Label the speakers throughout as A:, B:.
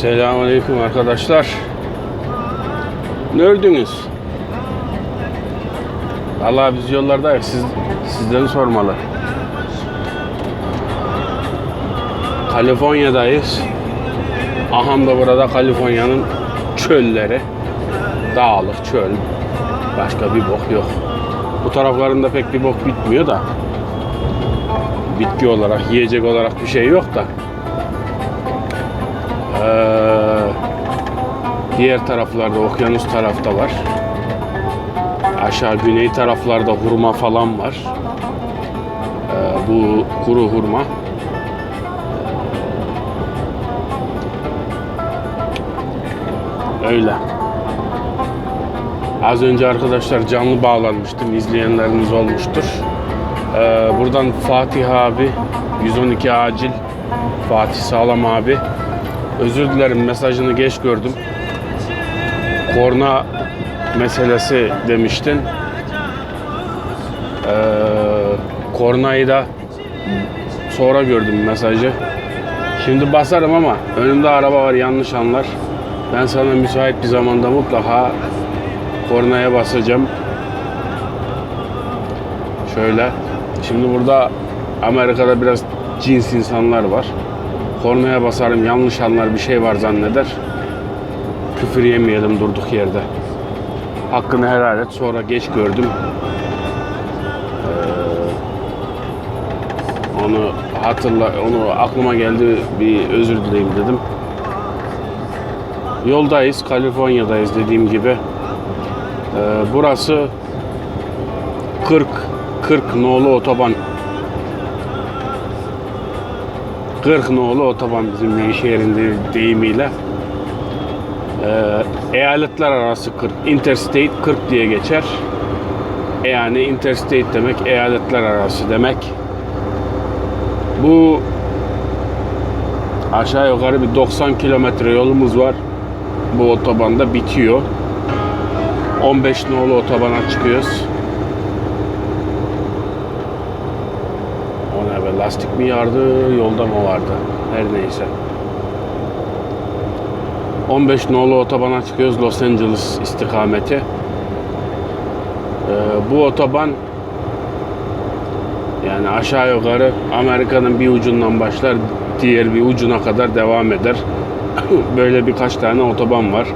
A: Selamünaleyküm arkadaşlar. Nerediniz? Allah biz yollardayız. Siz, sizden sormalı. Kaliforniya'dayız. Aham da burada Kaliforniya'nın çölleri. Dağlık çöl. Başka bir bok yok. Bu taraflarında pek bir bok bitmiyor da. Bitki olarak, yiyecek olarak bir şey yok da. Diğer taraflarda, okyanus tarafta var. Aşağı güney taraflarda hurma falan var. Ee, bu kuru hurma. Öyle. Az önce arkadaşlar canlı bağlanmıştım. İzleyenleriniz olmuştur. Ee, buradan Fatih abi 112 acil Fatih Sağlam abi özür dilerim mesajını geç gördüm. Korna meselesi demiştin. Ee, kornayı da sonra gördüm mesajı. Şimdi basarım ama önümde araba var yanlış anlar. Ben sana müsait bir zamanda mutlaka kornaya basacağım. Şöyle. Şimdi burada Amerika'da biraz cins insanlar var. Kornaya basarım yanlış anlar bir şey var zanneder. Küfür yemeyelim durduk yerde. Hakkını helal et. Sonra geç gördüm. Ee, onu hatırla, onu aklıma geldi bir özür dileyim dedim. Yoldayız, Kaliforniya'dayız dediğim gibi. Ee, burası 40 40 nolu otoban 40 nolu otoban bizim Nevşehir'in de- deyimiyle. Ee, eyaletler arası 40. Interstate 40 diye geçer. E yani interstate demek eyaletler arası demek. Bu aşağı yukarı bir 90 kilometre yolumuz var. Bu otobanda bitiyor. 15 nolu otobana çıkıyoruz. O ne be lastik mi yardı yolda mı vardı her neyse 15 nolu otobana çıkıyoruz Los Angeles istikameti. Ee, bu otoban yani aşağı yukarı Amerika'nın bir ucundan başlar diğer bir ucuna kadar devam eder. Böyle birkaç tane otoban var.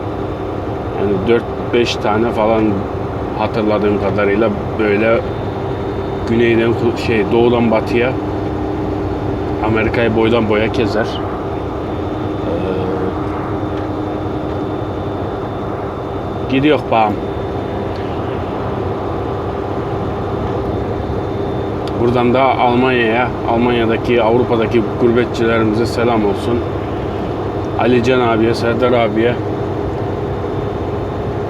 A: Yani 4-5 tane falan hatırladığım kadarıyla böyle güneyden şey doğudan batıya Amerika'yı boydan boya kezer. Gidiyor bağım. Buradan da Almanya'ya, Almanya'daki, Avrupa'daki gurbetçilerimize selam olsun. Ali Can abiye, Serdar abiye.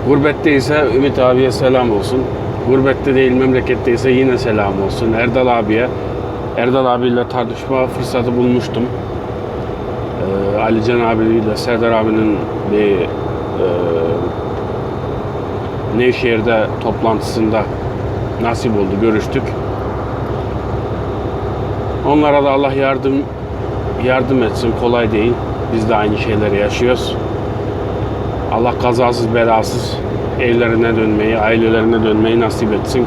A: Gurbetteyse Ümit abiye selam olsun. Gurbette değil memleketteyse yine selam olsun. Erdal abiye. Erdal abiyle tartışma fırsatı bulmuştum. Ee, Ali abiyle Serdar abinin bir e, Nevşehir'de toplantısında nasip oldu, görüştük. Onlara da Allah yardım yardım etsin, kolay değil. Biz de aynı şeyleri yaşıyoruz. Allah kazasız belasız evlerine dönmeyi, ailelerine dönmeyi nasip etsin.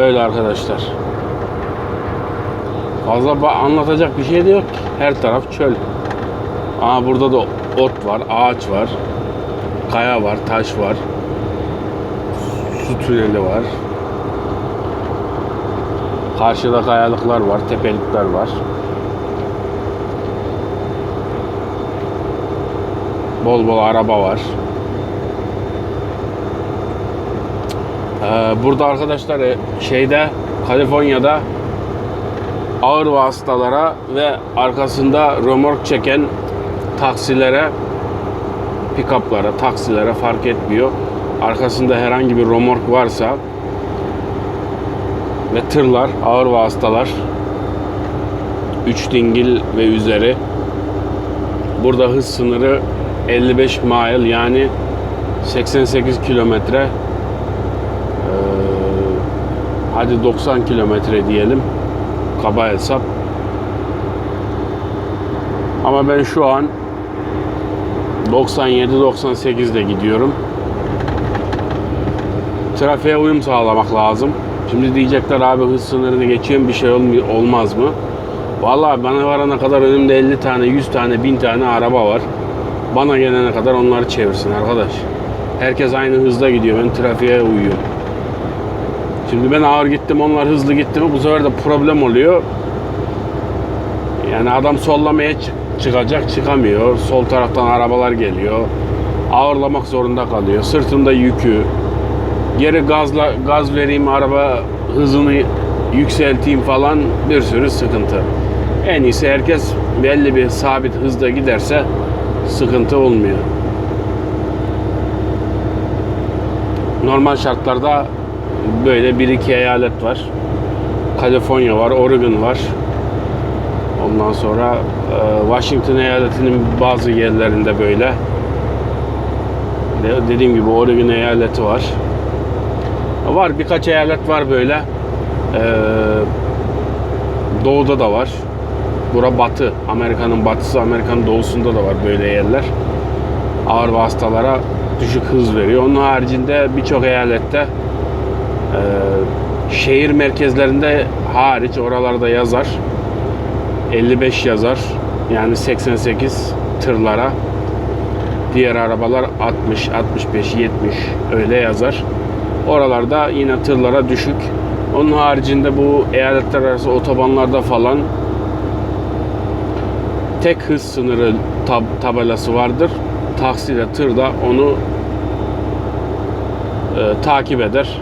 A: Öyle arkadaşlar. Fazla anlatacak bir şey de yok. Her taraf çöl. Aa burada da ot var, ağaç var, kaya var, taş var, su tüneli var. Karşıda kayalıklar var, tepelikler var. Bol bol araba var. Ee, burada arkadaşlar e, şeyde Kaliforniya'da ağır vasıtalara ve arkasında römork çeken taksilere, pick-up'lara, taksilere fark etmiyor. Arkasında herhangi bir römork varsa ve tırlar, ağır vasıtalar 3 dingil ve üzeri burada hız sınırı 55 mile yani 88 kilometre hadi 90 kilometre diyelim kaba hesap Ama ben şu an 97-98'de gidiyorum. Trafiğe uyum sağlamak lazım. Şimdi diyecekler abi hız sınırını geçiyorum bir şey olmaz mı? Vallahi bana varana kadar önümde 50 tane, 100 tane, 1000 tane araba var. Bana gelene kadar onları çevirsin arkadaş. Herkes aynı hızda gidiyor. Ben trafiğe uyuyorum. Şimdi ben ağır gittim, onlar hızlı gitti mi bu sefer de problem oluyor. Yani adam sollamaya çıkacak, çıkamıyor. Sol taraftan arabalar geliyor. Ağırlamak zorunda kalıyor. Sırtında yükü. Geri gazla gaz vereyim, araba hızını yükselteyim falan bir sürü sıkıntı. En iyisi herkes belli bir sabit hızda giderse sıkıntı olmuyor. Normal şartlarda böyle bir iki eyalet var. Kaliforniya var, Oregon var. Ondan sonra e, Washington eyaletinin bazı yerlerinde böyle. De- Dediğim gibi Oregon eyaleti var. Var birkaç eyalet var böyle. E, doğuda da var. Bura batı. Amerika'nın batısı, Amerika'nın doğusunda da var böyle yerler. Ağır vasıtalara düşük hız veriyor. Onun haricinde birçok eyalette e, şehir merkezlerinde hariç oralarda yazar. 55 yazar. Yani 88 tırlara. Diğer arabalar 60, 65, 70 öyle yazar. Oralarda yine tırlara düşük. Onun haricinde bu eyaletler arası otobanlarda falan tek hız sınırı tab- tabelası vardır. Taksiyle tır da onu e, takip eder.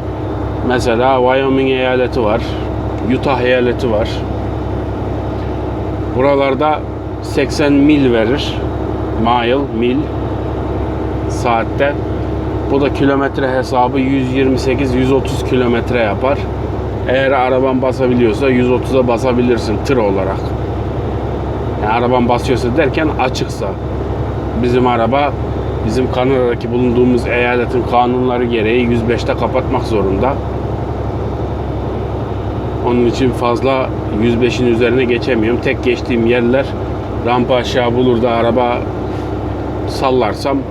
A: Mesela Wyoming eyaleti var. Utah eyaleti var. Buralarda 80 mil verir. Mile, mil saatte. Bu da kilometre hesabı 128-130 kilometre yapar. Eğer araban basabiliyorsa 130'a basabilirsin tır olarak. Yani araban basıyorsa derken açıksa. Bizim araba bizim Kanada'daki bulunduğumuz eyaletin kanunları gereği 105'te kapatmak zorunda. Onun için fazla 105'in üzerine geçemiyorum. Tek geçtiğim yerler rampa aşağı bulur da araba sallarsam eee,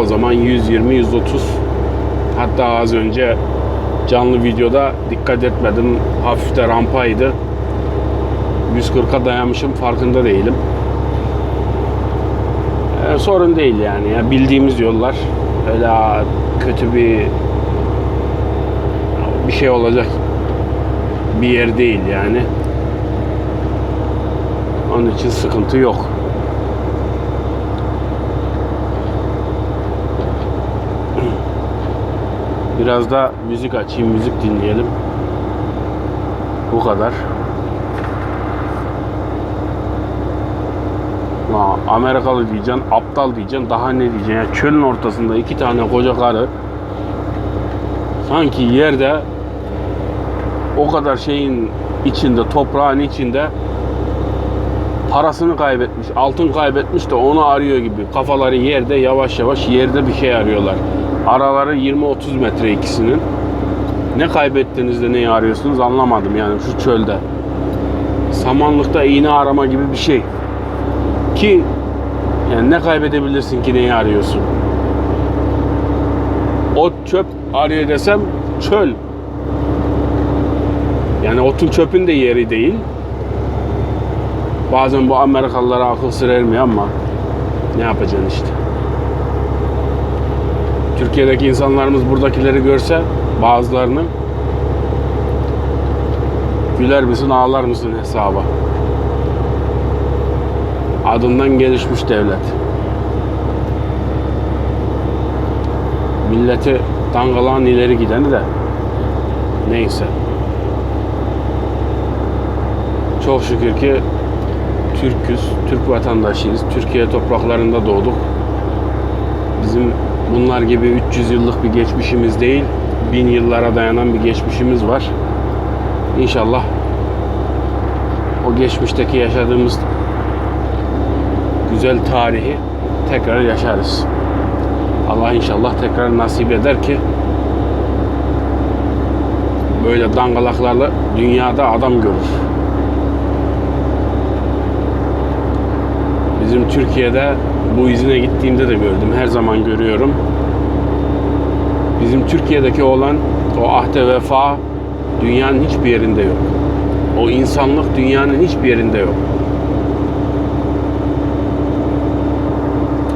A: o zaman 120 130 hatta az önce canlı videoda dikkat etmedim hafif de rampaydı. 140'a dayamışım farkında değilim. Eee, sorun değil yani ya bildiğimiz yollar. Öyle kötü bir bir şey olacak bir yer değil yani. Onun için sıkıntı yok. Biraz da müzik açayım, müzik dinleyelim. Bu kadar. Amerikalı diyeceksin, aptal diyeceksin, daha ne diyeceksin? Yani çölün ortasında iki tane koca karı sanki yerde o kadar şeyin içinde, toprağın içinde parasını kaybetmiş, altın kaybetmiş de onu arıyor gibi. Kafaları yerde yavaş yavaş yerde bir şey arıyorlar. Araları 20-30 metre ikisinin. Ne kaybettiğinizde neyi arıyorsunuz anlamadım yani şu çölde. Samanlıkta iğne arama gibi bir şey. Ki yani ne kaybedebilirsin ki neyi arıyorsun? Ot çöp arıyor desem çöl. Yani otun çöpün de yeri değil. Bazen bu Amerikalılara akıl sır ermiyor ama ne yapacaksın işte. Türkiye'deki insanlarımız buradakileri görse bazılarını güler misin ağlar mısın hesaba. Adından gelişmiş devlet. Milleti dangalan ileri gideni de neyse. Çok şükür ki Türküz, Türk vatandaşıyız. Türkiye topraklarında doğduk. Bizim bunlar gibi 300 yıllık bir geçmişimiz değil, bin yıllara dayanan bir geçmişimiz var. İnşallah o geçmişteki yaşadığımız güzel tarihi tekrar yaşarız. Allah inşallah tekrar nasip eder ki böyle dangalaklarla dünyada adam görür. Bizim Türkiye'de bu izine gittiğimde de gördüm. Her zaman görüyorum. Bizim Türkiye'deki olan o ahde vefa dünyanın hiçbir yerinde yok. O insanlık dünyanın hiçbir yerinde yok.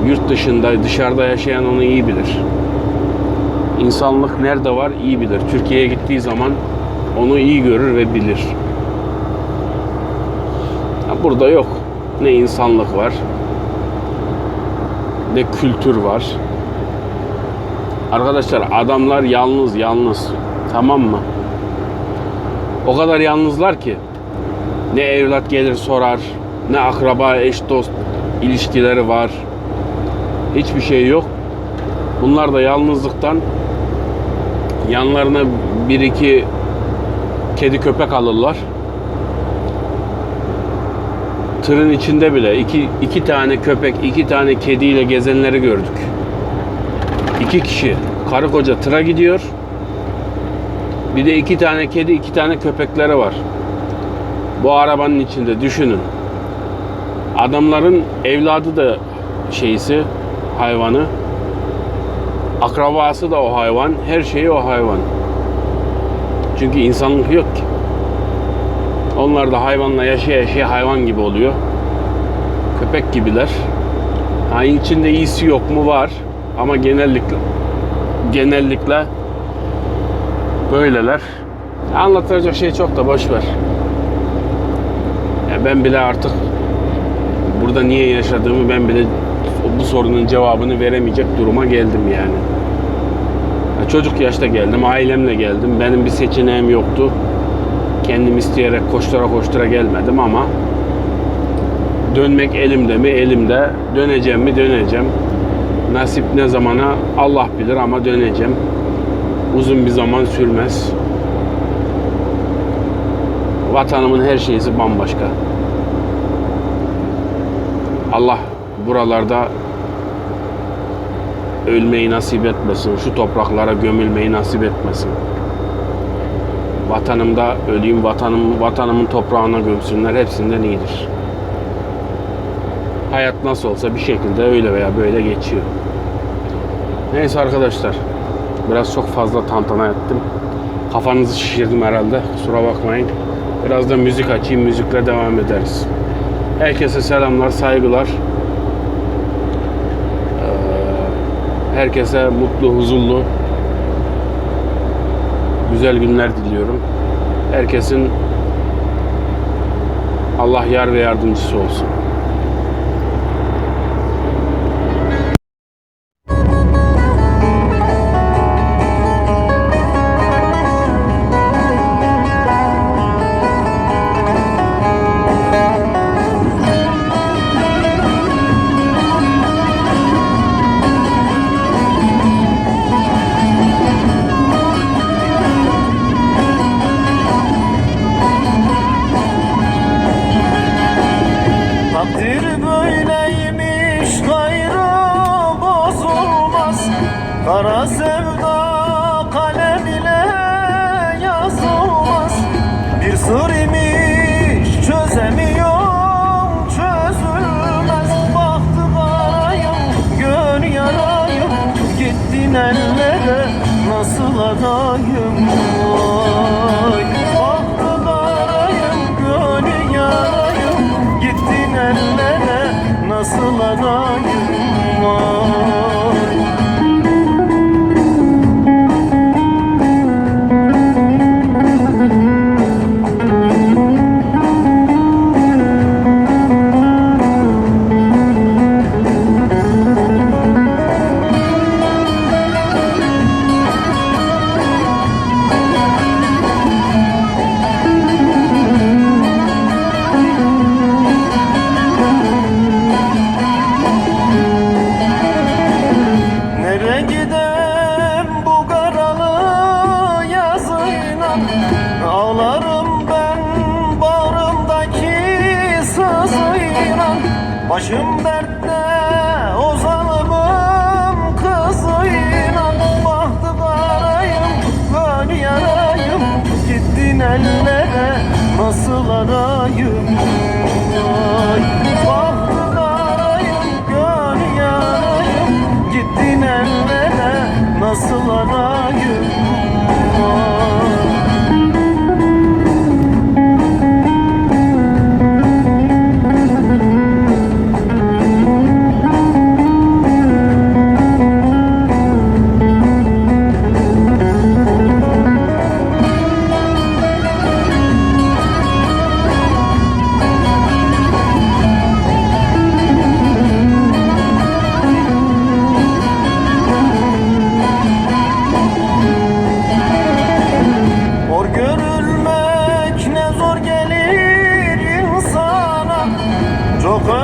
A: Yurt dışında, dışarıda yaşayan onu iyi bilir. İnsanlık nerede var iyi bilir. Türkiye'ye gittiği zaman onu iyi görür ve bilir. Burada yok. Ne insanlık var, ne kültür var. Arkadaşlar adamlar yalnız yalnız. Tamam mı? O kadar yalnızlar ki ne evlat gelir sorar, ne akraba, eş dost ilişkileri var. Hiçbir şey yok. Bunlar da yalnızlıktan yanlarına bir iki kedi köpek alırlar. Tırın içinde bile iki, iki tane köpek, iki tane kediyle gezenleri gördük. İki kişi karı koca tıra gidiyor. Bir de iki tane kedi, iki tane köpekleri var. Bu arabanın içinde düşünün. Adamların evladı da şeysi, hayvanı. Akrabası da o hayvan, her şeyi o hayvan. Çünkü insanlık yok ki. Onlar da hayvanla yaşaya yaşaya hayvan gibi oluyor. Köpek gibiler. Ha içinde iyisi yok mu var ama genellikle genellikle böyleler. Anlatılacak şey çok da boş ver. Ya ben bile artık burada niye yaşadığımı ben bile bu sorunun cevabını veremeyecek duruma geldim yani. Ya çocuk yaşta geldim, ailemle geldim. Benim bir seçeneğim yoktu. Kendim isteyerek koştura koştura gelmedim ama dönmek elimde mi? Elimde. Döneceğim mi? Döneceğim. Nasip ne zamana Allah bilir ama döneceğim. Uzun bir zaman sürmez. Vatanımın her şeysi bambaşka. Allah buralarda ölmeyi nasip etmesin. Şu topraklara gömülmeyi nasip etmesin. Vatanımda öleyim, vatanım, vatanımın toprağına gömsünler. Hepsinden iyidir. Hayat nasıl olsa bir şekilde öyle veya böyle geçiyor. Neyse arkadaşlar. Biraz çok fazla tantana ettim. Kafanızı şişirdim herhalde. Kusura bakmayın. Biraz da müzik açayım. Müzikle devam ederiz. Herkese selamlar, saygılar. Ee, Herkese mutlu, huzurlu, güzel günler diliyorum. Herkesin Allah yar ve yardımcısı olsun.
B: ellere nasıl arayım? Ay bahtı arayım gönül yarayım Gittin ellere nasıl arayım? Ay.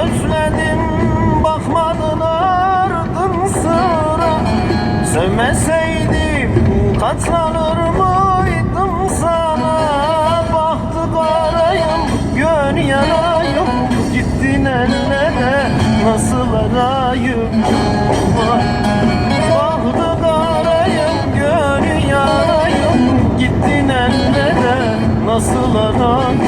B: Özledim bakmadın ardın sıra. Sevmeseydim katlanır mıydım sana? Bahtı karayım gön yanayım Gittin ellere nasıl arayım. Bahtı karayım gön yanayım Gittin ellere nasıl arayım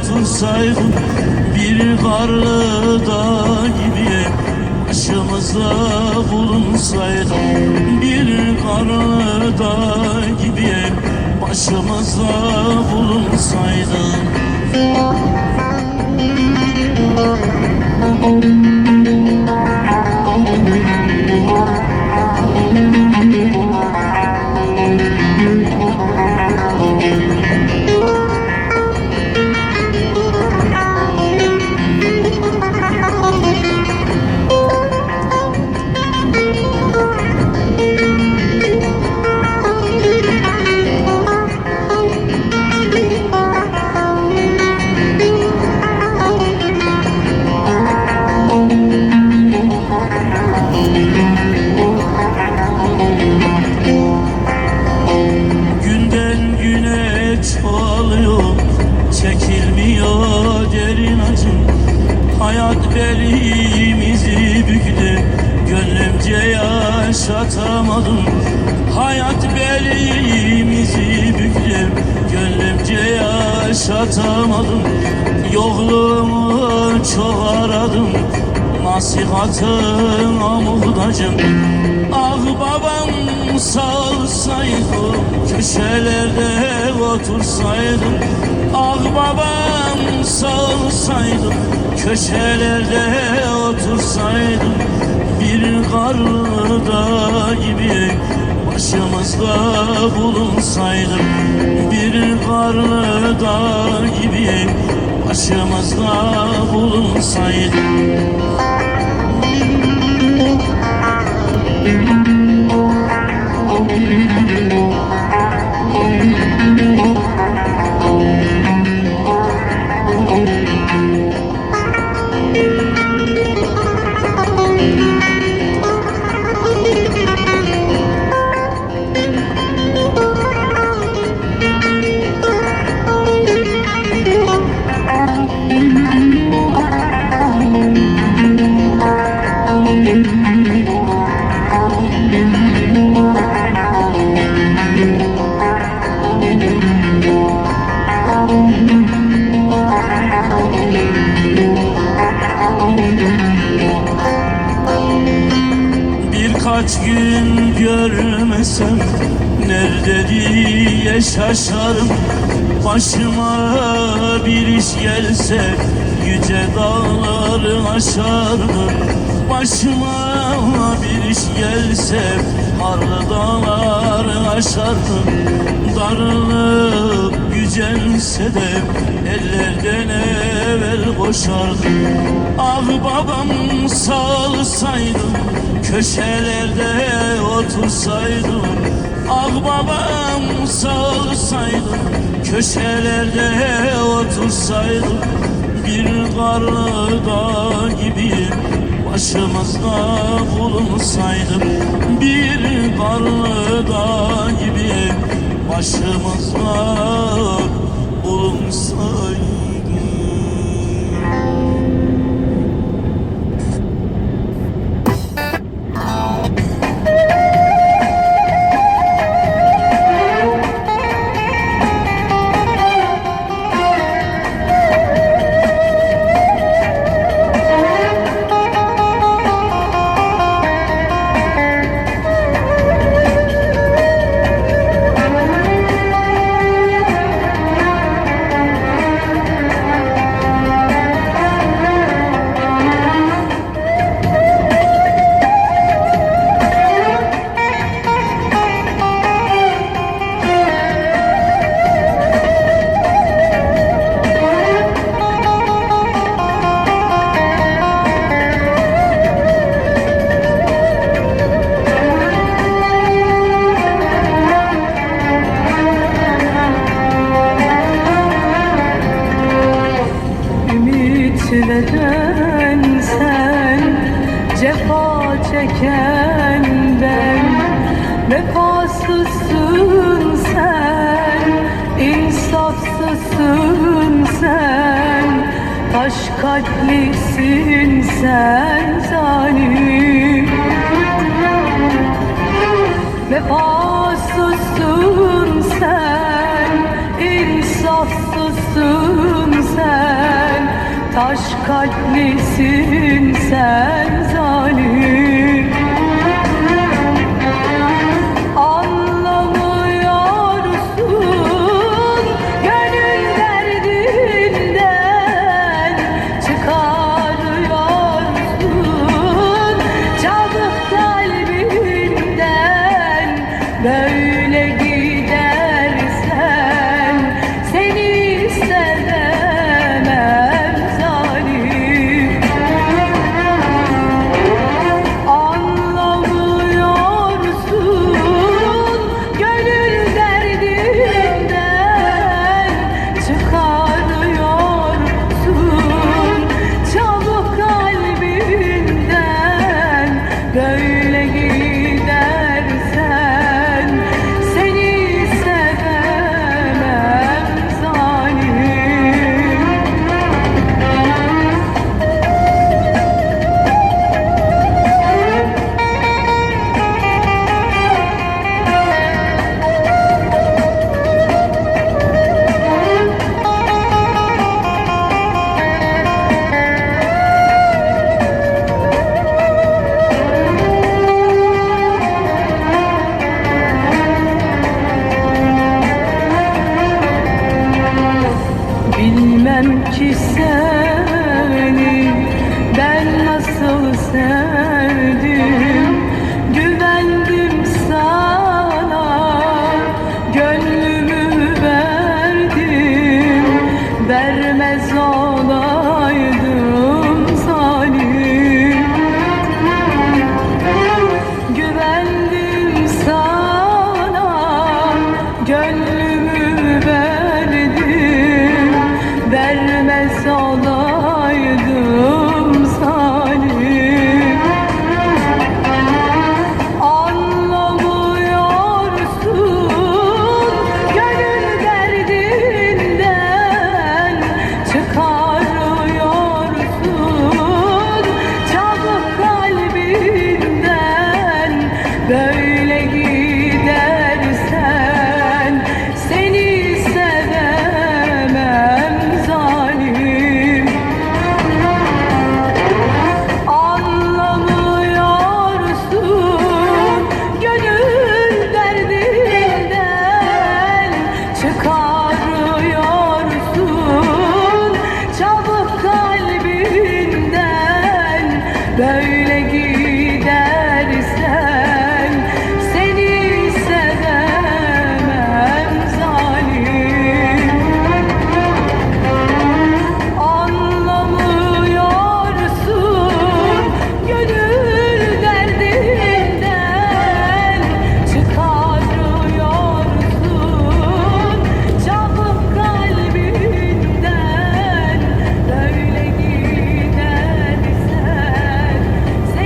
C: Otursaydım Bir karlı dağ gibi Başımızda bulunsaydım Bir karlı dağ gibi Başımızda bulunsaydım. Günden yaşatamadım Yokluğumu çok aradım Nasihatına muhtacım Ah babam sağsaydı Köşelerde otursaydım. Ah babam sağsaydı Köşelerde otursaydım. Bir karlı dağ gibi Başımızda bulunsaydım bir karlı dağ gibi Başımızda bulunsaydım. Birkaç gün görmesem Nerede diye şaşarım. Başıma bir iş gelse Yüce dağları aşardım. Başıma bir iş gelse Harlı dağları aşardım. Darılıp gücense de Ellerden evvel koşardım. Ah babam salsaydım Köşelerde otursaydım. Ah babam salsaydım Köşelerde otursaydım. Bir karlı dağ gibi Başımızda bulunsaydım. Bir karlı dağ gibi Bulunsaydım
D: Ümit Taş kalplisin sen zalim